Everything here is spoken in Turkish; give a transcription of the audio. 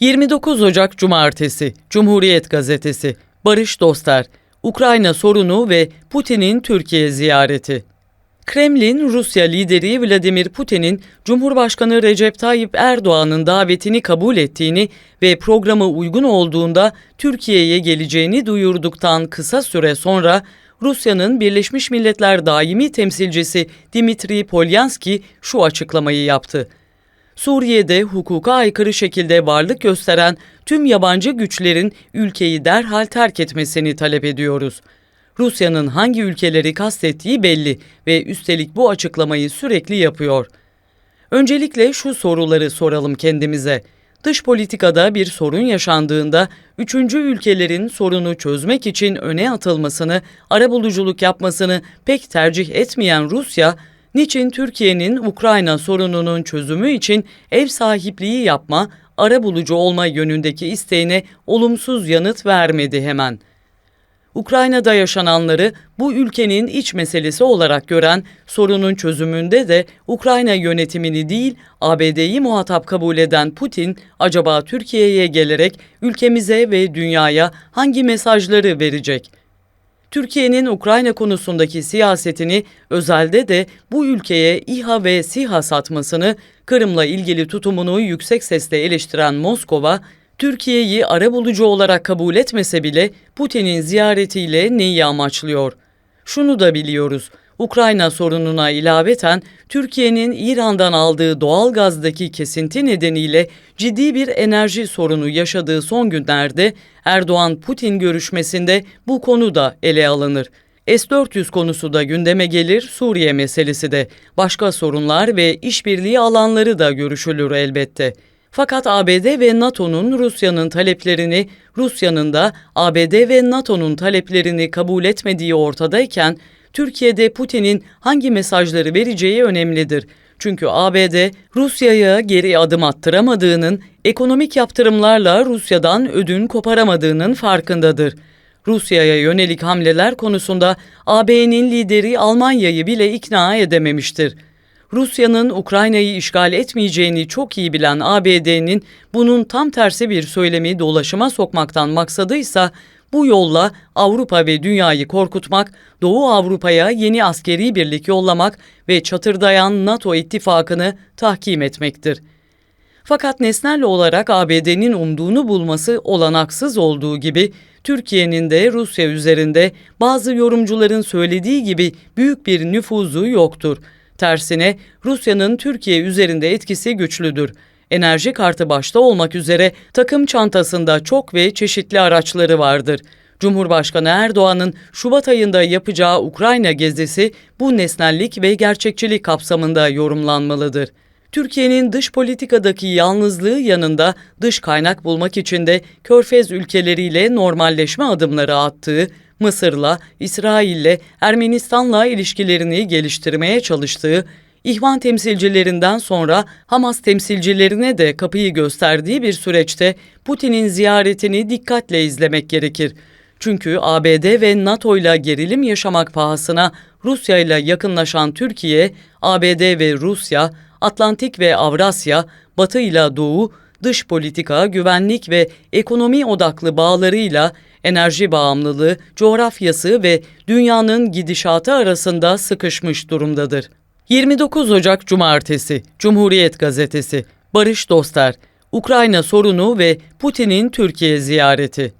29 Ocak Cumartesi Cumhuriyet Gazetesi Barış Doster Ukrayna sorunu ve Putin'in Türkiye ziyareti Kremlin, Rusya lideri Vladimir Putin'in Cumhurbaşkanı Recep Tayyip Erdoğan'ın davetini kabul ettiğini ve programı uygun olduğunda Türkiye'ye geleceğini duyurduktan kısa süre sonra Rusya'nın Birleşmiş Milletler daimi temsilcisi Dimitri Polyanski şu açıklamayı yaptı. Suriye'de hukuka aykırı şekilde varlık gösteren tüm yabancı güçlerin ülkeyi derhal terk etmesini talep ediyoruz. Rusya'nın hangi ülkeleri kastettiği belli ve üstelik bu açıklamayı sürekli yapıyor. Öncelikle şu soruları soralım kendimize. Dış politikada bir sorun yaşandığında üçüncü ülkelerin sorunu çözmek için öne atılmasını, arabuluculuk yapmasını pek tercih etmeyen Rusya, niçin Türkiye'nin Ukrayna sorununun çözümü için ev sahipliği yapma, arabulucu olma yönündeki isteğine olumsuz yanıt vermedi hemen. Ukrayna'da yaşananları bu ülkenin iç meselesi olarak gören sorunun çözümünde de Ukrayna yönetimini değil ABD'yi muhatap kabul eden Putin acaba Türkiye'ye gelerek ülkemize ve dünyaya hangi mesajları verecek? Türkiye'nin Ukrayna konusundaki siyasetini özelde de bu ülkeye İHA ve SİHA satmasını, Kırım'la ilgili tutumunu yüksek sesle eleştiren Moskova, Türkiye'yi arabulucu olarak kabul etmese bile Putin'in ziyaretiyle neyi amaçlıyor? Şunu da biliyoruz. Ukrayna sorununa ilaveten Türkiye'nin İran'dan aldığı doğal gazdaki kesinti nedeniyle ciddi bir enerji sorunu yaşadığı son günlerde Erdoğan-Putin görüşmesinde bu konu da ele alınır. S-400 konusu da gündeme gelir, Suriye meselesi de. Başka sorunlar ve işbirliği alanları da görüşülür elbette. Fakat ABD ve NATO'nun Rusya'nın taleplerini, Rusya'nın da ABD ve NATO'nun taleplerini kabul etmediği ortadayken Türkiye'de Putin'in hangi mesajları vereceği önemlidir. Çünkü ABD Rusya'ya geri adım attıramadığının, ekonomik yaptırımlarla Rusya'dan ödün koparamadığının farkındadır. Rusya'ya yönelik hamleler konusunda AB'nin lideri Almanya'yı bile ikna edememiştir. Rusya'nın Ukrayna'yı işgal etmeyeceğini çok iyi bilen ABD'nin bunun tam tersi bir söylemi dolaşıma sokmaktan maksadıysa bu yolla Avrupa ve dünyayı korkutmak, Doğu Avrupa'ya yeni askeri birlik yollamak ve çatırdayan NATO ittifakını tahkim etmektir. Fakat nesnel olarak ABD'nin umduğunu bulması olanaksız olduğu gibi Türkiye'nin de Rusya üzerinde bazı yorumcuların söylediği gibi büyük bir nüfuzu yoktur. Tersine Rusya'nın Türkiye üzerinde etkisi güçlüdür. Enerji kartı başta olmak üzere takım çantasında çok ve çeşitli araçları vardır. Cumhurbaşkanı Erdoğan'ın Şubat ayında yapacağı Ukrayna gezisi bu nesnellik ve gerçekçilik kapsamında yorumlanmalıdır. Türkiye'nin dış politikadaki yalnızlığı yanında dış kaynak bulmak için de Körfez ülkeleriyle normalleşme adımları attığı, Mısır'la, İsrail'le, Ermenistan'la ilişkilerini geliştirmeye çalıştığı, İhvan temsilcilerinden sonra Hamas temsilcilerine de kapıyı gösterdiği bir süreçte Putin'in ziyaretini dikkatle izlemek gerekir. Çünkü ABD ve NATO ile gerilim yaşamak pahasına Rusya ile yakınlaşan Türkiye, ABD ve Rusya, Atlantik ve Avrasya, Batı ile Doğu, dış politika, güvenlik ve ekonomi odaklı bağlarıyla enerji bağımlılığı, coğrafyası ve dünyanın gidişatı arasında sıkışmış durumdadır. 29 Ocak Cumartesi Cumhuriyet Gazetesi Barış Doster Ukrayna sorunu ve Putin'in Türkiye ziyareti